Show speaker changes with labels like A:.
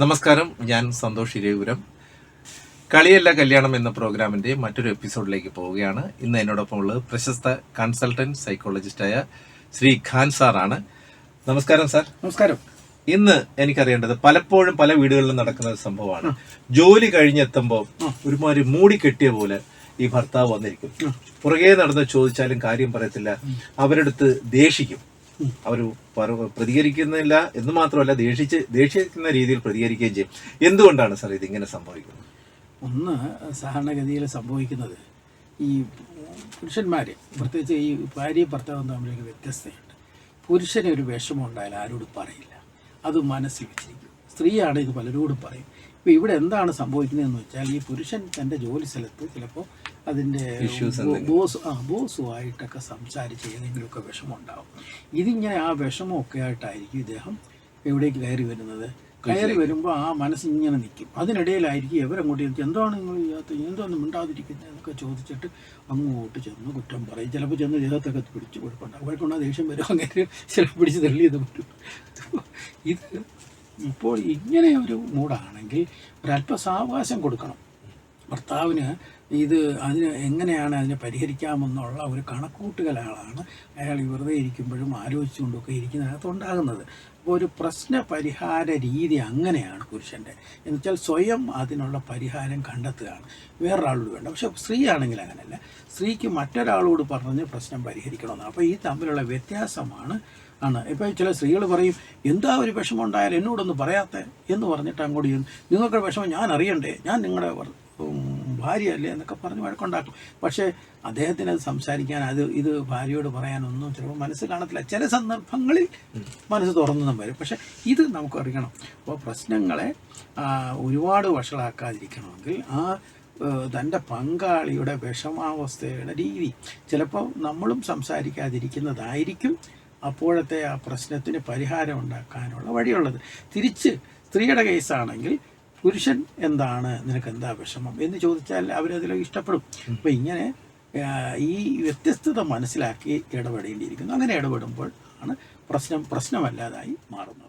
A: നമസ്കാരം ഞാൻ സന്തോഷ് ഇരേപുരം കളിയല്ല കല്യാണം എന്ന പ്രോഗ്രാമിന്റെ മറ്റൊരു എപ്പിസോഡിലേക്ക് പോവുകയാണ്. ഇന്ന് എന്നോടൊപ്പം ഉള്ളത് പ്രശസ്ത കൺസൾട്ടന്റ് സൈക്കോളജിസ്റ്റായ ശ്രീ ഖാൻ സാറാണ്. നമസ്കാരം സാർ.
B: നമസ്കാരം.
A: ഇന്ന് എനിക്കറിയേണ്ടത് പലപ്പോഴും പല വീടുകളിലും നടക്കുന്ന ഒരു സംഭവമാണ്. ജോലി കഴിഞ്ഞെത്തുമ്പോൾ ഒരുമാതിരി മൂടി കെട്ടിയ പോലെ ഈ ഭർത്താവ് വന്നിരിക്കും. പുറകെ നടന്ന് ചോദിച്ചാലും കാര്യം പറയത്തില്ല. അവരെടുത്ത് ദേഷിക്കും. അവർ പ്രതികരിക്കുന്നില്ല എന്ന് മാത്രമല്ല ദേഷിച്ച് ദേഷിക്കുന്ന രീതിയിൽ പ്രതികരിക്കുകയും ചെയ്യും. എന്തുകൊണ്ടാണ് സാർ ഇതിങ്ങനെ സംഭവിക്കുന്നത്?
B: ഒന്ന് സാധാരണഗതിയിൽ സംഭവിക്കുന്നത് ഈ പുരുഷന്മാർ പ്രത്യേകിച്ച് ഈ ഭാര്യയും ഭർത്താവും തമ്മിലൊരു വ്യത്യസ്തതയുണ്ട് പുരുഷന് ഒരു വിഷമം ഉണ്ടായാലും ആരോടും പറയില്ല. അത് മനസ്സിൽ വെച്ചിരിക്കും. സ്ത്രീയാണ് ഇത് പലരോടും പറയും. ഇപ്പോൾ ഇവിടെ എന്താണ് സംഭവിക്കുന്നതെന്ന് വെച്ചാൽ ഈ പുരുഷൻ തന്റെ ജോലി സ്ഥലത്ത് ചിലപ്പോൾ അതിന്റെ ബോസ് ആ ബോസുമായിട്ടൊക്കെ സംസാരിച്ച് ഏതെങ്കിലുമൊക്കെ വിഷമം ഉണ്ടാവും ഇതിങ്ങനെ ആ വിഷമമൊക്കെ ആയിട്ടായിരിക്കും ഇദ്ദേഹം എവിടേക്ക് കയറി വരുന്നത്. കയറി വരുമ്പോൾ ആ മനസ്സിങ്ങനെ നിൽക്കും അതിനിടയിലായിരിക്കും ഇവരങ്ങോട്ട് ചെന്ന് എന്താണ് നിങ്ങൾ ചെയ്യാത്ത എന്താണ് മിണ്ടാതിരിക്കുന്നത് എന്നൊക്കെ ചോദിച്ചിട്ട് അങ്ങോട്ട് ചെന്ന് കുറ്റം പറയും. ചിലപ്പോൾ ചെന്ന് ദേഹത്തൊക്കെ പിടിച്ച് കുഴപ്പമുണ്ടാകും കുഴപ്പമുണ്ടാകും ദേഷ്യം വരും. അങ്ങനെ ചിലപ്പോൾ പിടിച്ച് തള്ളിയത് പറ്റും ഇത് ഇപ്പോൾ ഇങ്ങനെ ഒരു മൂടാണെങ്കിൽ ഒരല്പ സാവകാശം കൊടുക്കണം. ഭർത്താവിന് ഇത് അതിന് എങ്ങനെയാണ് അതിനെ പരിഹരിക്കാമെന്നുള്ള ഒരു കണക്കൂട്ടുകളാണ് അയാൾ വെറുതെ ഇരിക്കുമ്പോഴും ആലോചിച്ചുകൊണ്ടൊക്കെ ഇരിക്കുന്നതിനകത്ത് ഉണ്ടാകുന്നത് അപ്പോൾ ഒരു പ്രശ്ന പരിഹാര രീതി അങ്ങനെയാണ് പുരുഷന്റെ. എന്നുവെച്ചാൽ സ്വയം അതിനുള്ള പരിഹാരം കണ്ടെത്തുകയാണ്. വേറൊരാളോട് വേണ്ട. പക്ഷേ സ്ത്രീ ആണെങ്കിൽ അങ്ങനെയല്ല. സ്ത്രീക്ക് മറ്റൊരാളോട് പറഞ്ഞ് പ്രശ്നം പരിഹരിക്കണമെന്നാണ്. അപ്പോൾ ഈ തമ്മിലുള്ള വ്യത്യാസമാണ് ആണ്. ഇപ്പോൾ ചില സ്ത്രീകൾ പറയും എന്താ ഒരു വിഷമം ഉണ്ടായാലും എന്നോടൊന്ന് പറയാത്ത? എന്ന് പറഞ്ഞിട്ട് അങ്ങോട്ട് നിങ്ങൾക്ക് വിഷമം ഞാൻ അറിയണ്ടേ? ഞാൻ നിങ്ങളുടെ ഭാര്യയല്ലേ എന്നൊക്കെ പറഞ്ഞ് വഴക്കുണ്ടാക്കും. പക്ഷേ അദ്ദേഹത്തിന് അത് സംസാരിക്കാൻ അത് ഇത് ഭാര്യയോട് പറയാനൊന്നും ചിലപ്പോൾ മനസ്സ് കാണത്തില്ല. ചില സന്ദർഭങ്ങളിൽ മനസ്സ് തുറന്നതും വരും. പക്ഷേ ഇത് നമുക്ക് അറിയണം അപ്പോൾ പ്രശ്നങ്ങളെ ഒരുപാട് വഷളാക്കാതിരിക്കണമെങ്കിൽ ആ തന്റെ പങ്കാളിയുടെ വിഷമാവസ്ഥയുടെ രീതി. ചിലപ്പോൾ നമ്മളും സംസാരിക്കാതിരിക്കുന്നതായിരിക്കും അപ്പോഴത്തെ ആ പ്രശ്നത്തിന് പരിഹാരം ഉണ്ടാക്കാനുള്ള വഴിയുള്ളത്. തിരിച്ച് സ്ത്രീയുടെ കേസാണെങ്കിൽ പുരുഷൻ എന്താണ്? നിനക്ക് എന്താ വിഷമം? എന്ന് ചോദിച്ചാൽ അവരതിൽ ഇഷ്ടപ്പെടും. അപ്പം ഇങ്ങനെ ഈ വ്യത്യസ്തത മനസ്സിലാക്കി ഇടപെടേണ്ടിയിരിക്കുന്നു. അങ്ങനെ ഇടപെടുമ്പോൾ ആണ് പ്രശ്നം പ്രശ്നമല്ലാതായി മാറുന്നത്.